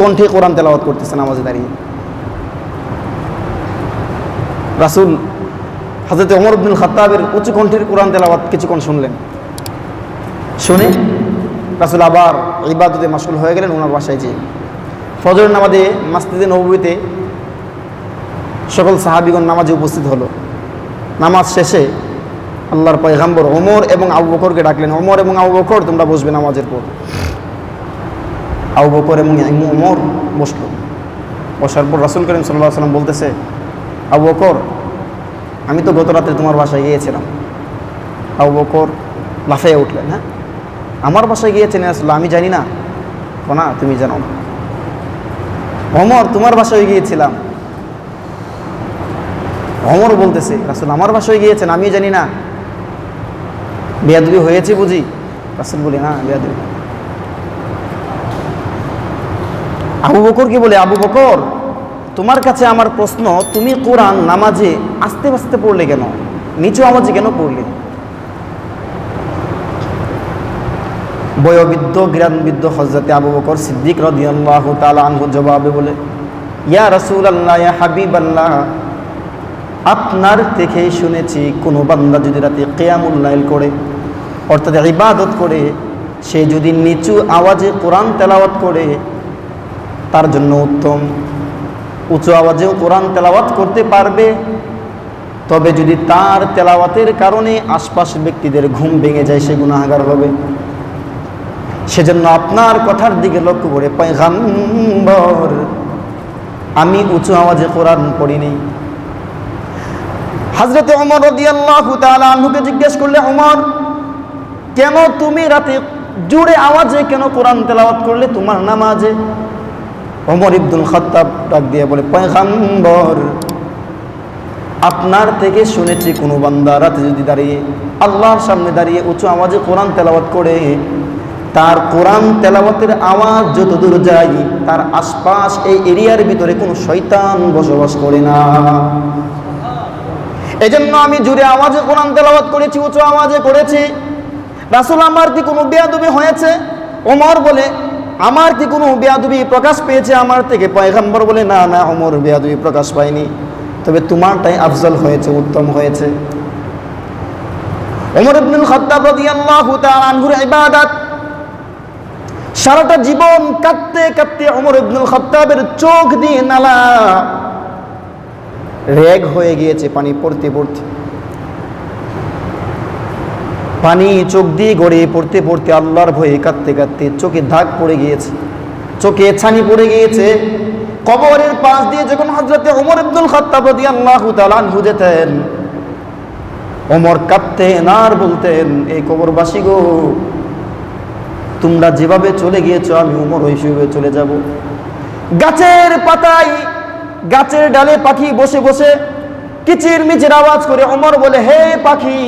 কণ্ঠে কোরআন তেলাওয়াত করতেছে নামাজে দাঁড়িয়ে। রাসুল হাজরত অমর আব্দুল খাত্তাবের উঁচু কণ্ঠের কোরআন তেলাওয়াত কিছুক্ষণ শুনলেন। শুনে রাসুল আবার ইবাদতে মাসুল হয়ে গেলেন, ওনার বাসায় যেয়ে। ফজর নামাজে মাস্তিদে নবীতে সকল সাহাবিগণ নামাজে উপস্থিত হলো। নামাজ শেষে আল্লাহর পয়গাম্বর ওমর এবং আবু বকরকে ডাকলেন, ওমর এবং আবু বকর, তোমরা বসবে নামাজের পর। আবু বকর এবং ওমর বসল। বসার পর রাসুল করিম সাল্লাহ সাল্লাম বলতেছে আবু বকর আমি তো গত রাত্রে তোমার বাসায় গিয়েছিলাম। আবু বকর লাফিয়ে উঠলেন হ্যাঁ? আমার বাসায় গিয়েছেন আসলে আমি জানি না। ও না, তুমি জানো না। অমর তোমার বাসায় গিয়েছিলাম। অমর বলতেছে, রাসুল আমার বাসায় গিয়েছেন আমি জানি না। বেয়াদুবি হয়েছে বুঝি? রাসুল বলি, না, বেয়াদুবি আবু বকর কি বলে, আবু বকর, তোমার কাছে আমার প্রশ্ন, তুমি কোরআন নামাজে আস্তে আস্তে পড়লে কেন? নিচু আওয়াজে কেন পড়লে? বয়োবৃদ্ধ জ্ঞানবৃদ্ধ হজরতে আবু বকর সিদ্দিক রদিয়াল্লাহ তালা জবাবে বলে, ইয়া রসুল আল্লাহ ইয়া হাবিব আল্লাহ আপনার থেকে শুনেছি কোনো বান্দা যদি রাতে কেয়ামুল্লাইল করে, অর্থাৎ ইবাদত করে, সে যদি নিচু আওয়াজে কোরআন তেলাওয়াত করে তার জন্য উত্তম। উঁচু আওয়াজেও কোরআন তেলাওয়াত করতে পারবে। তবে যদি তার তেলাওয়াতের কারণে আশপাশ ব্যক্তিদের ঘুম ভেঙে যায়, সে গুণাহাগার হবে। সেজন্য আপনার কথার দিকে লক্ষ্য করে, পয়গাম্বর, আমি উঁচু আওয়াজে কোরআন পড়িনি হাজরতে অমর রদিয়াল্লাহু আনহুকে জিজ্ঞেস করলে অমর কেন তুমি রাতে জোরে আওয়াজে কেন কোরআন তেলাওয়াত করলে? তোমার নামাজে অমর ইবদুল খত্তাব ডাক দিয়ে বলে, পয়গাম্বর, আপনার থেকে শুনেছি কোনো বান্দা রাতে যদি দাঁড়িয়ে আল্লাহর সামনে দাঁড়িয়ে উঁচু আওয়াজে কোরআন তেলাওয়াত করে, তার কোরআন তেলাওয়াতের আওয়াজ যত দূর যায়, তার আশপাশ এই এরিয়ার ভিতরে কোনো শৈতান বসবাস করে না। এজন্য আমি জুড়ে আওয়াজে কোরআন তেলাওয়াত করেছি, উঁচু আওয়াজে করেছি। রাসুল আমার কি কোনো বেয়াদুবি হয়েছে? ওমর বলে আমার কি কোনো বেয়াদুবি প্রকাশ পেয়েছে আমার থেকে? পয়গাম্বর বলে, না না ওমর বেয়াদুবি প্রকাশ পায়নি তবে তোমারটাই আফজল হয়েছে, উত্তম হয়েছে। ওমর ইবনুল খাত্তাব রাদিয়াল্লাহু তাআলা আনহুর ইবাদত, সারাটা জীবন কাঁদতে কাঁদতে ওমর ইবনুল খাত্তাবের চোখ দিয়ে নালা রেগ হয়ে গিয়েছে পানি পড়তে পড়তে। পানি চোখ দিয়ে গড়িয়ে পড়তে পড়তে আল্লাহর ভয়ে কাঁদতে কাঁদতে চোখে দাগ পড়ে গিয়েছে। চোখে ছানি পড়ে গিয়েছে। কবরের পাশ দিয়ে যখন হজরতে ওমর আব্দুল খত্তাব আল্লাহ তালান যেতেন, ওমর কাঁদতেন আর বলতেন, এই কবরবাসী গো, তোমরা যেভাবে চলে গিয়েছো, আমি উমর হিসেবে চলে যাব। গাছের পাতায় গাছের ডালে পাখি বসে বসে কিচির মিচির আওয়াজ করে অমর বলে, হে পাখি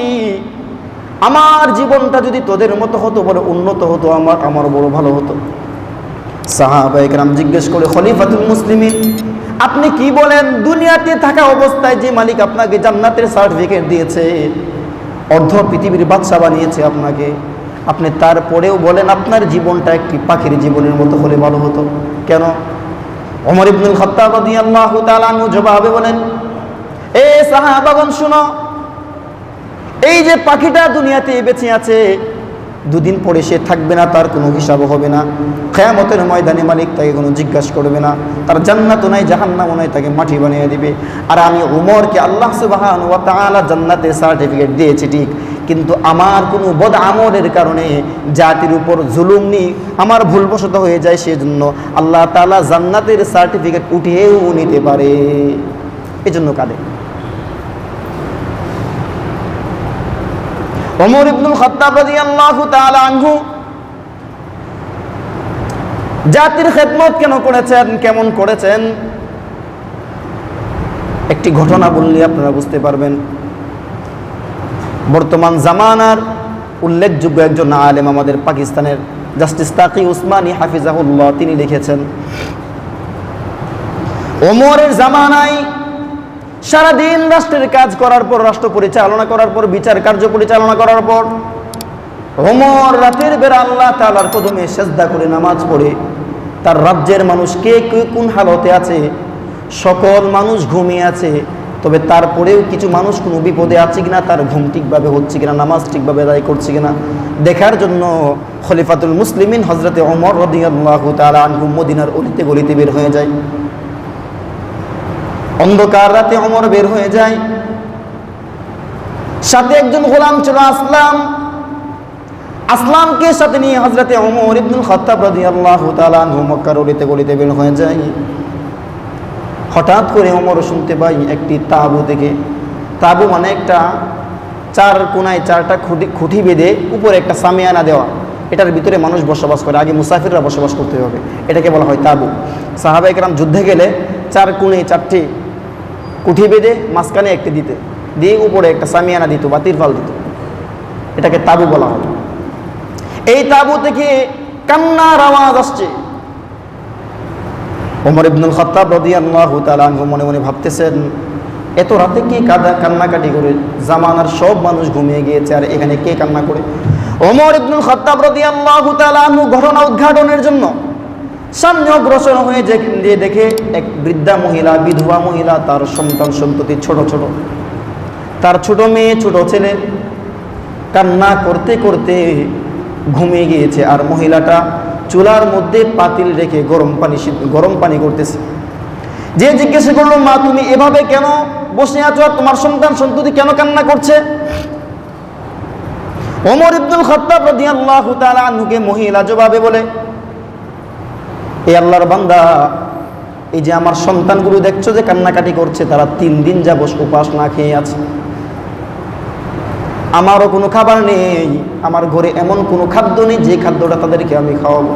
আমার জীবনটা যদি তোদের মতো হতো, বলে উন্নত হতো, আমার আমার বড় ভালো হতো। সাহাবাইকরাম জিজ্ঞেস করে, খলিফাতুল মুসলিমিন, আপনি কি বলেন, দুনিয়াতে থাকা অবস্থায় যে মালিক আপনাকে জান্নাতের সার্টিফিকেট দিয়েছে, অর্ধ পৃথিবীর বাদশা বানিয়েছে আপনাকে, আপনি তারপরেও বলেন, আপনার জীবনটা একটি পাখির জীবনের মতো হলে ভালো হতো। কেন? অমর ইবনুল খত্তাব রাদিয়াল্লাহু তাআলা জবাবে বলেন, এ সাহাবাগণ, শুনো এই যে পাখিটা দুনিয়াতে বেঁচে আছে, দুদিন পরে সে থাকবে না, তার কোনো হিসাব হবে না। খেয়ামতের ময়দানে মালিক তাকে কোনো জিজ্ঞাসা করবে না। তার জান্নাতও নাই, জাহান্নামও নাই, তাকে মাটি বানিয়ে দিবে। আর আমি উমরকে আল্লাহ সুবাহান ওয়া তাআলা জান্নাতের সার্টিফিকেট দিয়েছি, ঠিক। কিন্তু আমার কোনো বদ আমলের কারণে জাতির উপর জুলুম নি আমার ভুলবশত হয়ে যায় সেজন্য আল্লাহ তালা জান্নাতের সার্টিফিকেট উঠিয়েও নিতে পারে। এজন্য কাঁদে। ওমর ইবনুল খত্তাব রাদিয়াল্লাহু তাআলা আনহু জাতির খেদমত কেন করেছেন, কেমন করেছেন? একটি ঘটনা বললে আপনারা বুঝতে পারবেন। বর্তমান জামানার উল্লেখযোগ্য একজন আলেম আমাদের পাকিস্তানের জাস্টিস তাকি উসমানী হাফিজাহুল্লাহ, তিনি লিখেছেন, ওমরের জামানায় সারাদিন রাষ্ট্রের কাজ করার পর, রাষ্ট্র পরিচালনা করার পর, বিচার কার্য পরিচালনা করার পর ওমর রাতের বেলা আল্লাহ তালার কদমে সেজদা করে নামাজ পড়ে, তার রাজ্যের মানুষ কে কে, কোন হালতে আছে? সকল মানুষ ঘুমিয়ে আছে, তবে তারপরেও কিছু মানুষ কোনো বিপদে আছে কিনা, তার ঘুম ঠিকভাবে হচ্ছে কিনা, নামাজ ঠিকভাবে আদায় করছে কিনা, দেখার জন্য খলিফাতুল মুসলিমিন হজরতে অমর রদিয়াল্লাহু তাআলা আনহু মদিনার অলিতে গলিতে বের হয়ে যায়। অন্ধকার রাতে অমর বের হয়ে যায়। সাথে একজন গোলাম ছিল আসলাম। আসলামকে সাথে নিয়ে হজরতে অমর ইবনুল খত্তাব রাদিয়াল্লাহু তাআলা আনহু মক্কার অলিতে গলিতে বের হয়ে যায়। হঠাৎ করে অমর শুনতে পাই একটি তাঁবু থেকে। তাবু মানে একটা চার কোনায় চারটা খুঁটি খুঁটি বেঁধে উপরে একটা সামিয়ানা দেওয়া। এটার ভিতরে মানুষ বসবাস করে, আগে মুসাফিররা বসবাস করতে হবে। এটাকে বলা হয় তাঁবু। সাহাবাইকরাম যুদ্ধে গেলে চার কোণে চারটি কুঠি বেঁধে মাঝখানে একটি দিতে। দিয়ে উপরে একটা সামিয়ানা দিত বা তিরফাল দিত। এটাকে তাঁবু বলা হয়। এই তাঁবু থেকে কান্নার আওয়াজ আসছে। ওমর ইবনুল খত্তাব রাদিয়াল্লাহু তাআলা মনে মনে ভাবতেছেন, এত রাতে কে কাদা, কান্নাকাটি করে জামানার সব মানুষ ঘুমিয়ে গিয়েছে, আর এখানে কে কান্না করে? ওমর ইবনুল খত্তাব রাদিয়াল্লাহু তাআলা ঘটনা উদ্ঘাটনের জন্য সামনে অগ্রসর হয়ে যে দেখে এক বৃদ্ধা মহিলা, বিধবা মহিলা, তার সন্তান সন্ততি ছোট ছোট। তার ছোট মেয়ে, ছোট ছেলে কান্না করতে করতে ঘুমিয়ে গিয়েছে আর মহিলাটা চুলার মধ্যে পাতিল রেখে গরম পানি গরম পানি করতেছে। যে জিজ্ঞেস করল, মা, তুমি এভাবে কেন বসে আছো আর তোমার সন্তান সন্ততি কেন কান্না করছে? ওমর ইবনুল খত্তাব রাদিয়াল্লাহু তাআলা আনহুকে মহিলা জবাবে বলে এই আল্লাহর বান্দা, এই যে আমার সন্তানগুলো দেখছ যে কান্নাকাটি করছে, তারা তিন দিন যা বস উপাস না খেয়ে আছে। আমারও কোনো খাবার নেই, আমার ঘরে এমন কোনো খাদ্য নেই যে খাদ্যটা তাদেরকে আমি খাওয়াবো।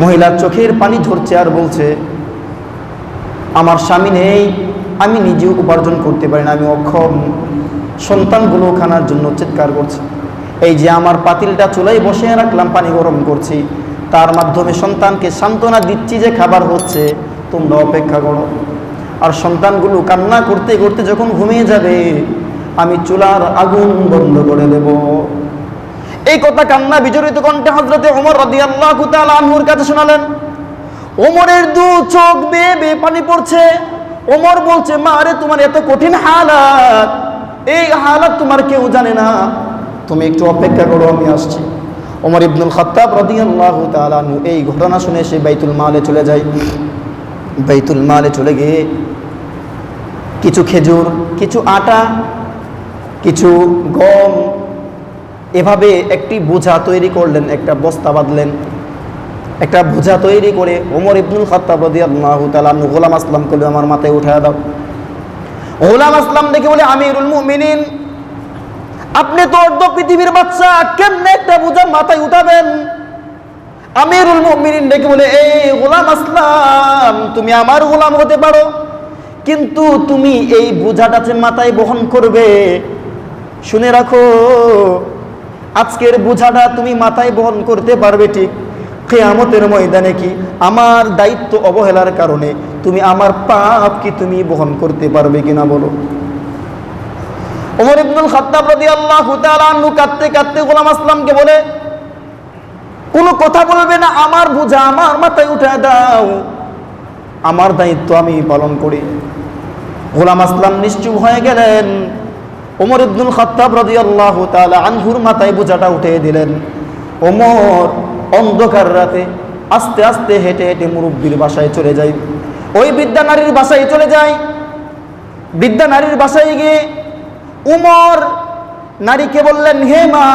মহিলার চোখের পানি ঝরছে আর বলছে, আমার স্বামী নেই, আমি নিজেও উপার্জন করতে পারি না, আমি অক্ষম। সন্তানগুলো খানার জন্য চিৎকার করছে। এই যে আমার পাতিলটা চুলাই বসে রাখলাম, পানি গরম করছি। তার মাধ্যমে সন্তানকে সান্ত্বনা দিচ্ছি যে খাবার হচ্ছে, তোমরা অপেক্ষা করো। আর সন্তানগুলো কান্না করতে করতে যখন ঘুমিয়ে যাবে, আমি চুলার আগুন বন্ধ করে দেব। এই কথা কান্না বিজড়িত কণ্ঠে হজরতে ওমর তাআলা আনহুর কাছে শোনালেন। ওমরের দু চোখ বেয়ে বেয়ে পানি পড়ছে। ওমর বলছে, মা আরে তোমার এত কঠিন হালাত। এই হালাত তোমার কেউ জানে না। তুমি একটু অপেক্ষা করো, আমি আসছি। ওমর ইবনুল খাত্তাব রাদিয়াল্লাহু তাআলা এই ঘটনা শুনে সে বাইতুল মালে চলে যায়। বাইতুল মালে চলে গিয়ে কিছু খেজুর, কিছু আটা, কিছু গম, এভাবে একটি বোঝা তৈরি করলেন, একটা বস্তা বাঁধলেন। একটা বোঝা তৈরি করে ওমর ইবনুল খাত্তাব রাদিয়াল্লাহু তাআলা আনহু গোলাম আসলাম করলে আমার মাথায় উঠায় দাও। গোলাম আসলাম দেখে বলে, আমিরুল মুমিনিন। আপনি তো অর্ধ পৃথিবীর বাচ্চা, কেমনে একটা বোঝা মাথায় উঠাবেন? আমিরুল মুমিনিন ডেকে বলে, এই গোলাম আসলাম, তুমি আমার গোলাম হতে পারো, কিন্তু তুমি এই বোঝাটা যে মাথায় বহন করবে, শুনে রাখো, আজকের বোঝাটা তুমি মাথায় বহন করতে পারবে ঠিক কেয়ামতের ময়দানে কি? আমার দায়িত্ব অবহেলার কারণে তুমি আমার পাপ কি তুমি বহন করতে পারবে কিনা বলো। ওমর ইবনুল খাত্তাব রাদিয়াল্লাহু তাআলা আনহু কাঁদতে কাঁদতে গোলাম আসলামকে বলে, কোনো কথা বলবে না, আমার বোঝা, আমার মাথায় উঠে দাও। আমার দায়িত্ব আমি পালন করি। গোলাম আসলাম নিশ্চুপ হয়ে গেলেন। ওমর ইবনুল খাত্তাব রাদিয়াল্লাহু তাআলা আনহুর মাথায় বোঝাটা উঠে দিলেন। ওমর অন্ধকার রাতে আস্তে আস্তে হেঁটে হেঁটে মুরব্বীর বাসায় চলে যায়। ওই বিদ্যা নারীর বাসায় চলে যায়। বিদ্যা নারীর বাসায় গিয়ে উমর, নারীকে বললেন, হে মা,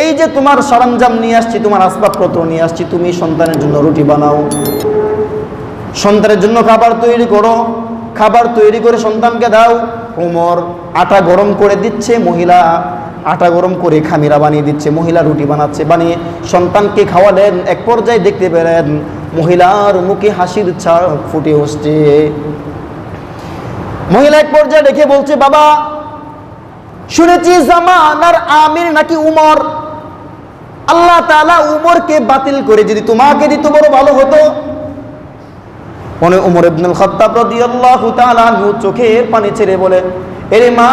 এই যে তোমার সরঞ্জাম নিয়ে আসছি, তোমার আসবাবপত্র নিয়ে আসছি, তুমি সন্তানের জন্য রুটি বানাও, সন্তানের জন্য খাবার তৈরি করো, খাবার তৈরি করে সন্তানকে দাও। উমর আটা গরম করে দিচ্ছে, মহিলা আটা গরম করে খামিরা বানিয়ে দিচ্ছে, মহিলা রুটি বানাচ্ছে, বানিয়ে সন্তানকে খাওয়ালেন। এক পর্যায়ে দেখতে পেলেন, মহিলার মুখে হাসির ছাড় ফুটে উঠছে মহিলা এক পর্যায়ে দেখে বলছে, বাবা শুনেছি জামানার আমির নাকি উমর? আল্লাহ তাআলা উমরকে বাতিল করে যদি তোমাকে দিত বড় ভালো হতো। মনে উমর ইবনুল খাত্তাব রাদিয়াল্লাহু তাআলা আনহু চোখের পানি ছেড়ে বলে, এরে মা,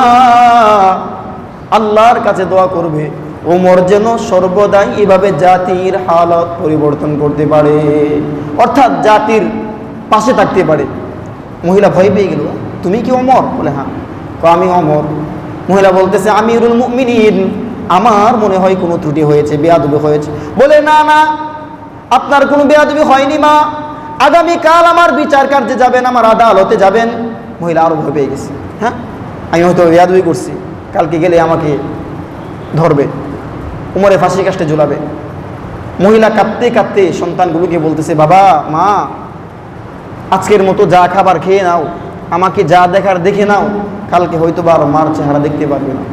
আল্লাহর কাছে দোয়া করবে। ওমর যেন সর্বদাই এভাবে জাতির হালত পরিবর্তন করতে পারে, অর্থাৎ জাতির পাশে থাকতে পারে। মহিলা ভয় পেয়ে গেল, তুমি কি অমর বলে হ্যাঁ। আমি অমর মহিলা বলতেছে, আমিরুল মুমিনিন, আমার মনে হয় কোনো ত্রুটি হয়েছে, বেয়াদবি হয়েছে। বলে, না না, আপনার কোনো বেয়াদবি হয়নি মা। আগামীকাল আমার বিচার কার্যে যাবেন, আমার আদালতে যাবেন। মহিলা আরও ভয় পেয়ে গেছে। হ্যাঁ আমি হয়তো বেয়াদবি করছি, কালকে গেলে আমাকে ধরবে, উমরে ফাঁসি কাষ্টে ঝুলাবে। মহিলা কাঁদতে কাঁদতে সন্তানগুলোকে বলতেছে, বাবা, মা, আজকের মতো যা খাবার খেয়ে নাও আমাকে যা দেখার দেখে নাও, কালকে হয়তো বা মার চেহারা দেখতে পারবে না।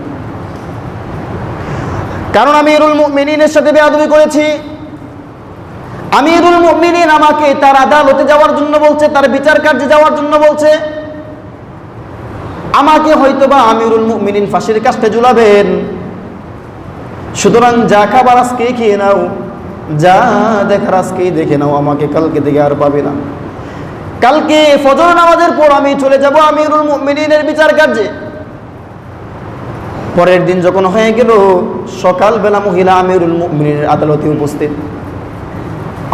কারণ আমি এরুল মিনিনের সাথে বেয়াদবি করেছি। আমিরুল মুমিনিন আমাকে তার আদালতে যাওয়ার জন্য বলছে, তার বিচার কার্যে যাওয়ার জন্য বলছে। আমাকে হয়তোবা আমিরুল মুমিনিন ফাঁসির কাজটা ঝুলাবেন। সুতরাং যা খাবার আজকে খেয়ে নাও, যা দেখার আজকেই দেখে নাও, আমাকে কালকে দেখে আর পাবে না। কালকে ফজর নামাজের পর আমি চলে যাব আমিরুল মুমিনিনের বিচার কার্যে। পরের দিন যখন হয়ে গেল, সকালবেলা মহিলা আমিরুল মুমিনের আদালতে উপস্থিত।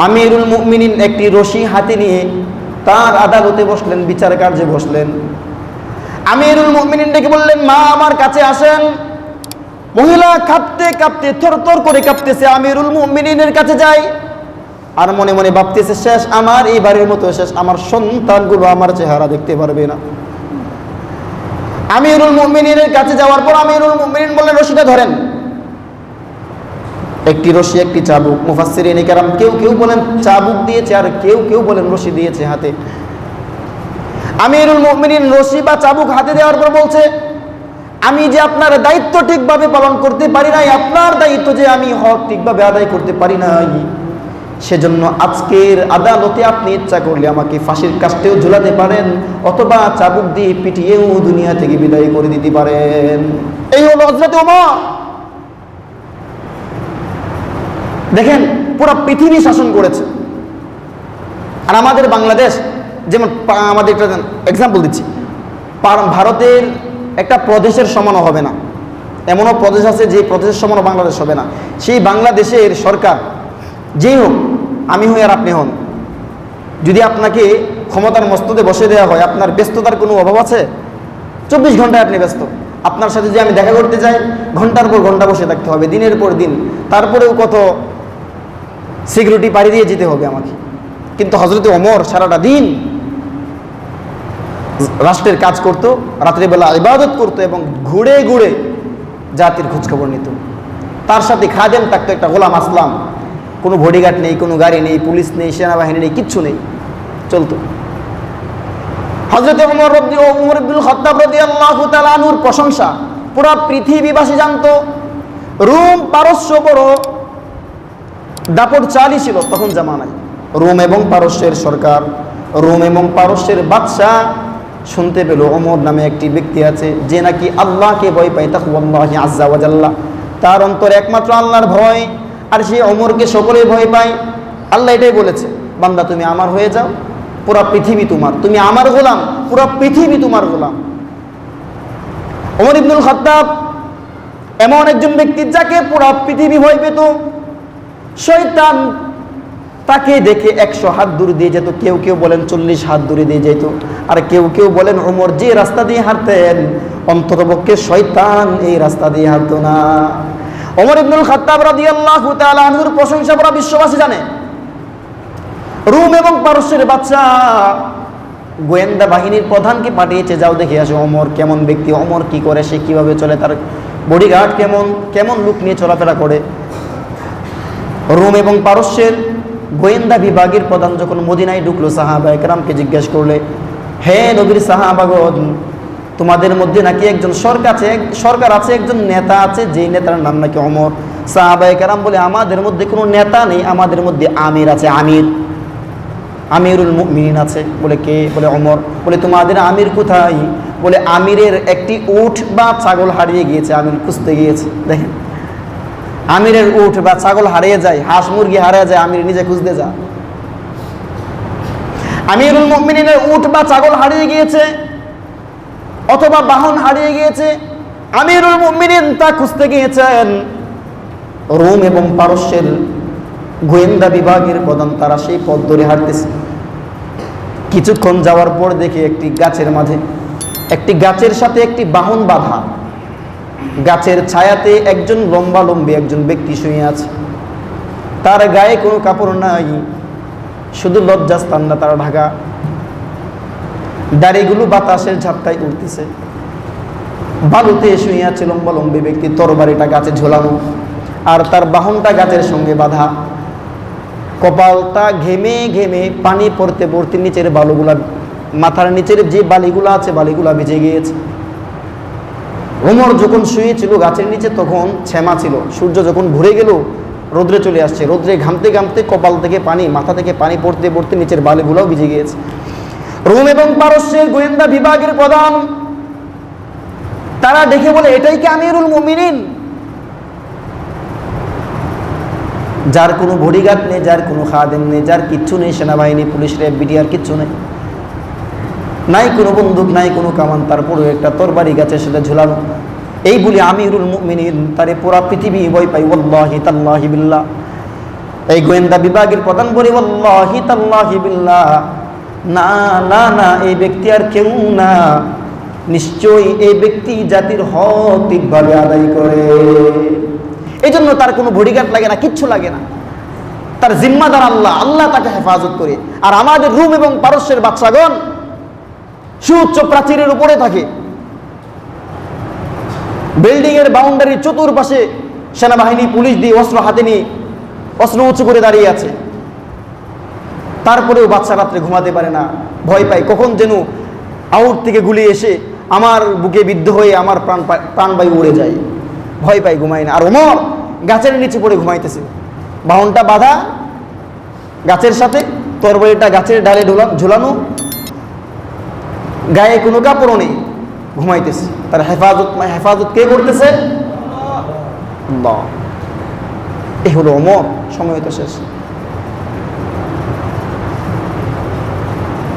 আমিরুল মুমিনিন একটি রশি হাতে নিয়ে তার আদালতে বসলেন, বিচার কার্যে বসলেন। আমিরুল মুমিনিন ডেকে বললেন, মা, আমার কাছে আসেন। মহিলা কাঁপতে কাঁপতে থর থর করে কাঁপতেছে, আমিরুল মুমিনিনের কাছে যাই। আর মনে মনে ভাবতেছে, শেষ আমার এইবারের মতো, শেষ আমার সন্তানগুলো আমার চেহারা দেখতে পারবে না। আমিরুল মুমিনিনের কাছে যাওয়ার পর আমিরুল মুমিনিন বললেন, রশিটা ধরেন। একটি রশি, একটি চাবুক। মুফাসসির কারাম কেউ কেউ বলেন, চাবুক দিয়েছে, আর কেউ কেউ বলেন, রশি দিয়েছে হাতে। আমিরুল মুমিনিন রশি বা চাবুক হাতে দেওয়ার পর বলছে, আমি যে আপনার দায়িত্ব ঠিকভাবে পালন করতে পারি নাই, আপনার দায়িত্ব যে আমি হক ঠিকভাবে আদায় করতে পারি নাই। সেজন্য আজকের আদালতে আপনি ইচ্ছা করলে আমাকে ফাঁসির কাজতেও ঝুলাতে পারেন, অথবা চাবুক দিয়ে পিটিয়েও দুনিয়া থেকে বিদায় করে দিতে পারেন। এই হলো হজরত ওমর। দেখেন, পুরো পৃথিবী শাসন করেছে। আর আমাদের বাংলাদেশ, যেমন আমাদের একটা এক্সাম্পল দিচ্ছি। ভারতের একটা প্রদেশের সমানও হবে না। এমনও প্রদেশ আছে যে প্রদেশের সমানও বাংলাদেশ হবে না। সেই বাংলাদেশের সরকার, যেই হোক আমি হই আর আপনি হন। যদি আপনাকে ক্ষমতার মস্তদে বসে দেওয়া হয়, আপনার ব্যস্ততার কোনো অভাব আছে? চব্বিশ ঘন্টায় আপনি ব্যস্ত। আপনার সাথে যে আমি দেখা করতে যাই, ঘণ্টার পর ঘণ্টা বসে থাকতে হবে, দিনের পর দিন। তারপরেও কত সিকিউরিটি পাড়ি দিয়ে যেতে হবে আমাকে। কিন্তু হজরতে অমর সারাটা দিন রাষ্ট্রের কাজ করত, রাত্রিবেলা ইবাদত করত এবং ঘুরে ঘুরে জাতির খোঁজখবর নিত। তার সাথে খাদেম থাকতো একটা গোলাম আসলাম। কোনো বডিগার্ড নেই, কোনো গাড়ি নেই পুলিশ নেই, সেনাবাহিনী নেই, কিচ্ছু নেই। চলতো। হজরত উমর রব্দি ও উমর আব্দুল খত্তাব প্রশংসা। পুরা পৃথিবীবাসী জানতো, রুম পারস্য বড় দাপট চালই ছিল তখন জামানায়। রোম এবং পারস্যের সরকার, রোম এবং পারস্যের বাদশাহ শুনতে পেল অমর নামে একটি ব্যক্তি আছে, যে নাকি আল্লাহকে ভয় পায় আজ্জা ওয়াজাল্লাহ তার অন্তরে একমাত্র আল্লাহর ভয় আর সেই অমরকে সকলেই ভয় পায়। আল্লাহ এটাই বলেছে, বান্দা, তুমি আমার হয়ে যাও, পুরা পৃথিবী তোমার। তুমি আমার গোলাম, পুরা পৃথিবী তোমার গোলাম। অমর ইবনুল খত্তাব এমন একজন ব্যক্তি যাকে পুরা পৃথিবী ভয় পেত। শৈতান তাকে দেখে একশো হাত দূরে দিয়ে যেত, কেউ কেউ বলেন চল্লিশ হাত দূরে দিয়ে যেত। আর কেউ কেউ বলেন, ওমর, যে রাস্তা দিয়ে হাঁটতেন, অন্ততপক্ষে শয়তান এই রাস্তা দিয়ে হাঁটতো না। ওমর ইবনুল খাত্তাব রাদিয়াল্লাহু তাআলা আনহুর প্রশংসা পুরা বিশ্ববাসী জানে। রুম এবং পারস্যের বাচ্চা, গোয়েন্দা বাহিনীর প্রধানকে পাঠিয়েছে? যাও দেখে আসো অমর কেমন ব্যক্তি অমর কি করে, সে কীভাবে চলে, তার বডিগার্ড কেমন কেমন লুক নিয়ে চলাফেরা করে? রোম এবং পারস্যের গোয়েন্দা বিভাগের প্রধান যখন মদিনায় ঢুকলো সাহাবা একরামকে জিজ্ঞেস করলে, হে নবীর সাহাবাগন তোমাদের মধ্যে নাকি একজন সরকার আছে সরকার আছে, একজন নেতা আছে, যেই নেতার নাম নাকি অমর। সাহাবা একরাম বলে, আমাদের মধ্যে কোনো নেতা নেই, আমাদের মধ্যে আমির আছে, আমির। আমিরুল মুমিনিন আছে। বলে কে? বলে অমর। বলে, তোমাদের আমির কোথায়? বলে, আমিরের একটি উট বা ছাগল হারিয়ে গিয়েছে, আমির খুঁজতে গিয়েছে। দেখেন, আমিরের উঠ বা ছাগল হারিয়ে যায়, হাঁস মুরগি হারিয়ে যায়, আমির নিজে খুঁজতে যা আমিরুল মুমিনিনের উঠ বা ছাগল হারিয়ে গিয়েছে অথবা বাহন হারিয়ে গিয়েছে। আমিরুল মুমিনিন তা খুঁজতে গিয়েছেন। রোম এবং পারস্যের গোয়েন্দা বিভাগের প্রধান তারা সেই পথ ধরে হাঁটতেছে। কিছুক্ষণ যাওয়ার পর দেখি একটি গাছের মাঝে, একটি গাছের সাথে একটি বাহন বাঁধা। গাছের ছায়াতে একজন লম্বা লম্বি একজন ব্যক্তি শুয়ে আছে। তার গায়ে কোনো কাপড় নাই, শুধু লজ্জাস্থান না তারা ঢাকা। দাড়িগুলো বাতাসের ঝাপটায় উঠতেছে বালুতে আছে লম্বা লম্বি ব্যক্তি তরবারিটা গাছে ঝোলানো আর তার বাহনটা গাছের সঙ্গে বাঁধা। কপালটা ঘেমে ঘেমে পানি পড়তে পড়তে নিচের বালুগুলা, মাথার নিচের যে বালিগুলো আছে, বালিগুলা ভিজে গিয়েছে। ওমর যখন শুয়েছিল গাছের নিচে, তখন ছেমা ছিল। সূর্য যখন ঘুরে গেল, রোদ্রে চলে আসছে। রোদ্রে ঘামতে ঘামতে কপাল থেকে পানি, মাথা থেকে পানি পড়তে পড়তে নিচের বালিগুলাও ভিজে গিয়েছে। রোম এবং পারস্যের গোয়েন্দা বিভাগের প্রধান, তারা দেখে বলে, এটাই কি আমিরুল মুমিনিন? যার কোনো বডিগার্ড নেই, যার কোনো খাদেম নেই, যার কিচ্ছু নেই, সেনাবাহিনী, পুলিশ, র্যাব, বিডিআর, কিচ্ছু নেই। নাই কোনো বন্দুক, নাই কোনো কামান তারপরেও একটা তরবারি গাছের সাথে ঝুলানো। এই বলি আমিরুল মুমিনিন তারে পুরা পৃথিবী বই পাই ওল্লাহি তাল্লাহি বিল্লাহ। এই গোয়েন্দা বিভাগের প্রধান বলি ওল্লাহি তাল্লাহি বিল্লাহ। না না না, এই ব্যক্তি আর কেউ না। নিশ্চয়ই এই ব্যক্তি জাতির হক ঠিকভাবে আদায় করে। এই জন্য তার কোনো বডিগার্ড লাগে না, কিচ্ছু লাগে না। তার জিম্মাদার আল্লাহ আল্লাহ তাকে হেফাজত করে। আর আমাদের রুম এবং পারস্যের বাচ্চাগণ সুউচ্চ প্রাচীরের উপরে থাকে। বিল্ডিং এর বাউন্ডারির চতুর্পাশে সেনাবাহিনী, পুলিশ দিয়ে অস্ত্র হাতে নিয়ে, অস্ত্র উঁচু করে দাঁড়িয়ে আছে। তারপরেও বাচ্চা রাত্রে ঘুমাতে পারে না ভয় পায়। কখন যেন আউট থেকে গুলি এসে আমার বুকে বিদ্ধ হয়ে আমার প্রাণ প্রাণবায়ু উড়ে যায়। ভয় পাই ঘুমায় না। আর ওমর গাছের নিচে পড়ে ঘুমাইতেছে। বাহনটা বাঁধা গাছের সাথে তরবারিটা গাছের ডালে ঢোলা ঝুলানো। গায়ে কোনো কাপড়ও নেই ঘুমাইতেছে। তার হেফাজত হেফাজত কে করতেছে। এ হলো অমর সময় তো শেষ।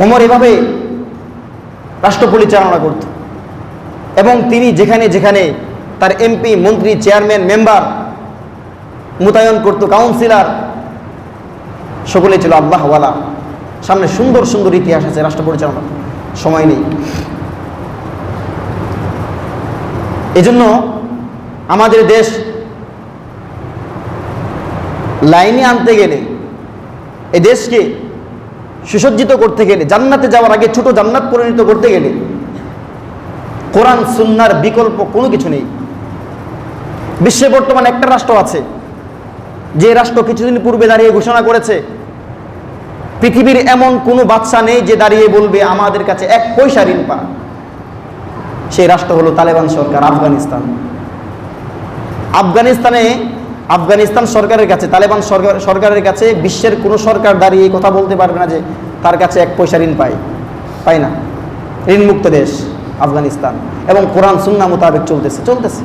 অমর এভাবে রাষ্ট্র পরিচালনা করত। এবং তিনি যেখানে যেখানে তার এমপি মন্ত্রী চেয়ারম্যান মেম্বার মোতায়েন করত কাউন্সিলর সকলে ছিল আল্লাহওয়ালা। সামনে সুন্দর সুন্দর ইতিহাস আছে, রাষ্ট্র পরিচালনা সময় নেই। এজন্য আমাদের দেশ লাইনে আনতে গেলে এ দেশকে সুসজ্জিত করতে গেলে, জান্নাতে যাওয়ার আগে ছোট জান্নাত পরিণত করতে গেলে, কোরআন, সুন্নার বিকল্প কোনো কিছু নেই। বিশ্বে বর্তমান একটা রাষ্ট্র আছে, যে রাষ্ট্র কিছুদিন পূর্বে দাঁড়িয়ে ঘোষণা করেছে, পৃথিবীর এমন কোনো বাচ্চা নেই যে দাঁড়িয়ে বলবে, আমাদের কাছে এক পয়সা ঋণ পা সেই রাষ্ট্র হলো তালেবান সরকার, আফগানিস্তান। আফগানিস্তানে আফগানিস্তান সরকারের কাছে, তালেবান সরকার, সরকারের কাছে বিশ্বের কোনো সরকার দাঁড়িয়ে এই কথা বলতে পারবে না যে তার কাছে এক পয়সা ঋণ পায়। পায় না। ঋণমুক্ত দেশ, আফগানিস্তান। এবং কোরআন, সুন্না মোতাবেক চলতেছে চলতেছে।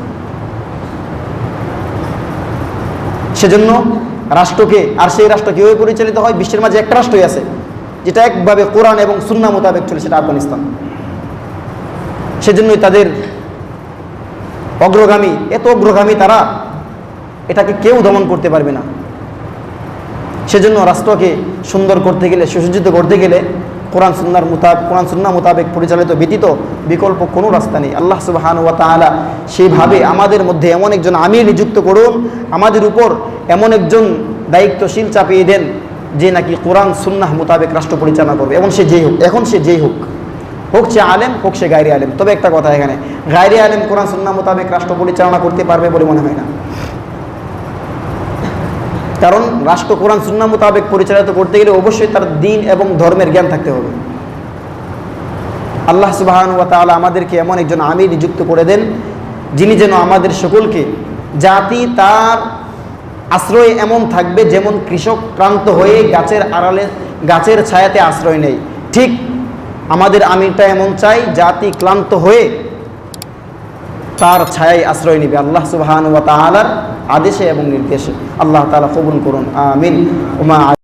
সেজন্য রাষ্ট্রকে, আর সেই রাষ্ট্র কীভাবে পরিচালিত হয়? বিশ্বের মাঝে একটা রাষ্ট্রই আছে, যেটা একভাবে কোরআন এবং সুন্না মোতাবেক চলে, সেটা আফগানিস্তান। সেজন্যই তাদের অগ্রগামী, এত অগ্রগামী তারা এটাকে কেউ দমন করতে পারবে না। সেজন্য রাষ্ট্রকে সুন্দর করতে গেলে, সুসজ্জিত করতে গেলে কোরআন সুন্নার মোতাব, কোরআন সুন্না মোতাবেক পরিচালিত, ব্যতীত বিকল্প কোনো রাস্তা নেই। আল্লাহ সুবাহান ওয়া তাআলা সেইভাবে আমাদের মধ্যে এমন একজন আমির নিযুক্ত করুন, আমাদের উপর এমন একজন দায়িত্বশীল চাপিয়ে দেন, যে নাকি কোরআন সুন্নাহ মোতাবেক রাষ্ট্র পরিচালনা করবে। এবং সে যেই হোক, এখন সে যেই হোক হোক সে আলেম, হোক সে গায়রে আলেম। তবে একটা কথা এখানে, গায়রে আলেম কোরআন সুন্না মোতাবেক রাষ্ট্র পরিচালনা করতে পারবে বলে মনে হয় না। কারণ রাষ্ট্র, কোরআন সুন্না মোতাবেক পরিচালিত করতে গেলে অবশ্যই তার দিন এবং ধর্মের জ্ঞান থাকতে হবে। আল্লাহ সুবাহান ওয়া তাআলা আমাদেরকে এমন একজন আমির নিযুক্ত করে দেন, যিনি যেন আমাদের সকলকে জাতি তার আশ্রয় এমন থাকবে যেমন কৃষক ক্রান্ত হয়ে গাছের আড়ালে, গাছের ছায়াতে আশ্রয় নেই ঠিক আমাদের আমিরটা এমন চাই, জাতি ক্লান্ত হয়ে তার ছায়ায় আশ্রয় নিবে আল্লাহ সুবাহ আদেশে এবং নির্দেশে। আল্লাহ তালা কবুল করুন, আমিন। ওমা